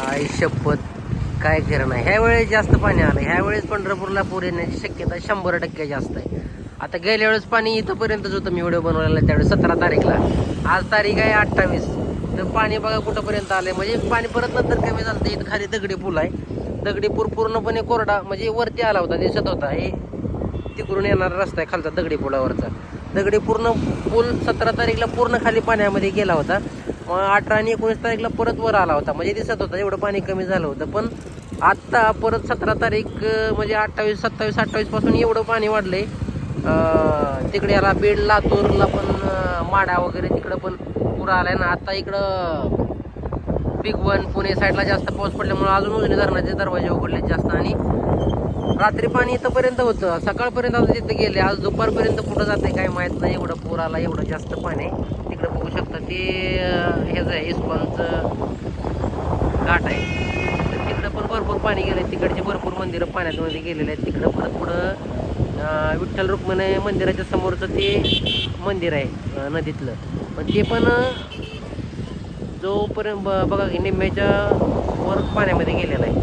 आई शपथ. काय खरं नाही. ह्या वेळेस जास्त पाणी आलं ह्या वेळेस पंढरपूरला पूर येण्याची शक्यता शंभर टक्के जास्त आहे. आता गेल्या वेळेस पाणी इथंपर्यंतच होतं. मी व्हिडिओ बनवलेला त्यावेळेस सतरा तारीखला. आज तारीख आहे अठ्ठावीस. तर पाणी बघा कुठंपर्यंत आलंय. म्हणजे पाणी परत नंतर कमी झालं इथं खाली दगडी पूल आहे. दगडी पूर पूर्णपणे कोरडा म्हणजे वरती आला होता दिसत होता. हे तिकडून येणारा रस्ता आहे खालचा दगडी पुलावरचा. दगडी पूर्ण पूल सतरा तारीखला पूर्ण खाली पाण्यामध्ये गेला होता. मग अठरा आणि एकोणीस तारीखला परत वर आला होता. म्हणजे दिसत होता एवढं पाणी कमी झालं होतं. पण आत्ता परत सतरा तारीख म्हणजे अठ्ठावीस सत्तावीस अठ्ठावीसपासून एवढं पाणी वाढलंय. आहे तिकडे याला बीड लातूरला पण माडा वगैरे तिकडं पण पूर आलाय ना. आता इकडं बिग वन पुणे साईडला जास्त पाऊस पडल्यामुळे अजून उजनी धरणाचे दरवाजे उघडले जास्त आणि रात्री पाणी इथंपर्यंत होतं. सकाळपर्यंत आता तिथं गेले. आज दुपारपर्यंत कुठं जाते काय माहीत नाही. एवढं पूर आला एवढं जास्त पाणी. आहे. तिकडे बघू शकता ते हेच ह्याचं आहे इस्कॉनचं घाट आहे. तर तिकडं पण भरपूर पाणी गेलं तिकडचे भरपूर मंदिरं पाण्यामध्ये गेलेले आहेत. तिकडं परत पुढं विठ्ठल रुक्मिणी मंदिराच्या समोरचं ते मंदिर आहे नदीतलं. पण ते पण जोपर्यंत ब- बघा की निम्म्याच्या वर पाण्यामध्ये गेलेला आहे.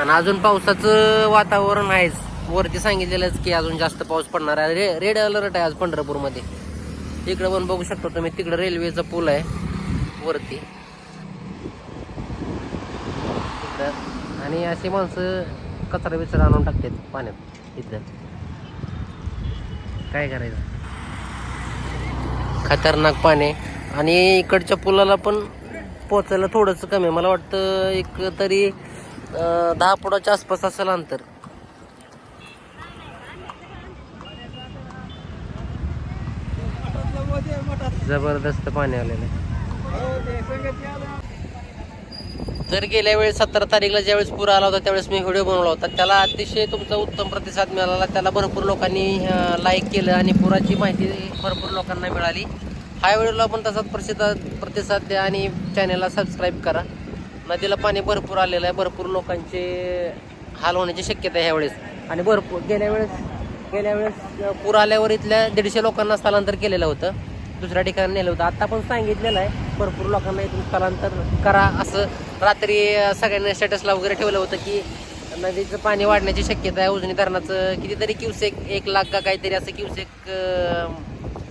आणि अजून पावसाचं वातावरण आहेच वरती सांगितलेलंच की अजून जास्त पाऊस पडणार आहे. रे रेड अलर्ट आहे आज पंढरपूरमध्ये. तिकडं पण बघू शकतो तुम्ही तिकडं रेल्वेचा पूल आहे. वरती. तिकडं आणि अशी माणसं कचरा बिचरा आणून टाकतात पाण्यात इथं. काय करायचं? खतरनाक पाणी. आणि इकडच्या पुलाला पण पोचायला थोडंसं कमी आहे. मला वाटतं एक तरी दहा फुटाच्या आसपास असेल अंतर. जबरदस्त पाणी आलेलं आहे. तर गेल्या वेळेस सतरा तारीखला ज्यावेळेस पूर आला होता त्यावेळेस मी व्हिडिओ बनवला होता. त्याला अतिशय तुमचा उत्तम प्रतिसाद मिळाला. त्याला भरपूर लोकांनी लाईक केलं आणि पुराची माहिती भरपूर लोकांना मिळाली. ह्या वेळेला पण तसाच प्रतिसाद प्रतिसाद द्या आणि चॅनलला सबस्क्राईब करा. नदीला पाणी भरपूर आलेलं आहे भरपूर लोकांचे हाल होण्याची शक्यता आहे ह्यावेळेस. आणि भरपूर गेल्या वेळेस गेल्या वेळेस पूर आल्यावर इथल्या दीडशे लोकांना स्थलांतर केलेलं होतं. दुसऱ्या ठिकाणी नेलं होतं. आत्ता पण सांगितलेलं आहे भरपूर लोकांना इथून स्थलांतर करा असं रात्री सगळ्यांनी स्टेटसला वगैरे ठेवलं होतं की नदीचं पाणी वाढण्याची शक्यता आहे. उजनी धरणाचं कितीतरी क्युसेक एक लाख का काहीतरी असं क्युसेक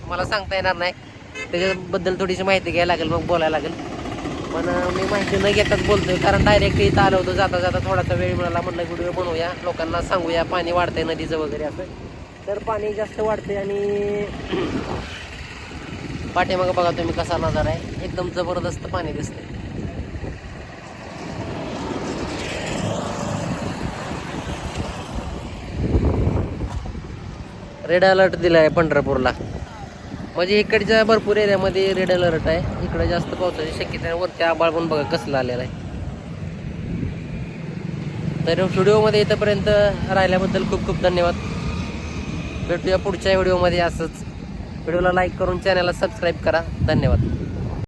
मला सांगता येणार नाही. त्याच्याबद्दल थोडीशी माहिती घ्यायला लागेल मग बोलायला लागेल. पण मी माहिती न घेताच बोलतोय कारण डायरेक्ट इथं आलं होतं जाता जाता थोडासा वेळ मिळाला म्हटलं व्हिडिओ बनवूया लोकांना सांगूया पाणी वाढतंय नदीचं वगैरे असं. तर पाणी जास्त वाढते आणि पाठीमागं बघा तुम्ही कसा नजारा आहे. एकदम जबरदस्त पाणी दिसतंय. रेड अलर्ट दिला आहे पंढरपूरला. म्हणजे इकडच्या भरपूर एरियामध्ये रेड अलर्ट आहे. इकडे जास्त पावसाची शक्यता आहे. वरती आबाळ पण बघा कसलं आलेला आहे. तर व्हिडिओमध्ये इथंपर्यंत राहिल्याबद्दल खूप खूप धन्यवाद. भेटूया पुढच्या व्हिडिओमध्ये असंच. व्हिडिओला लाईक करून चॅनलला सबस्क्राईब करा. धन्यवाद.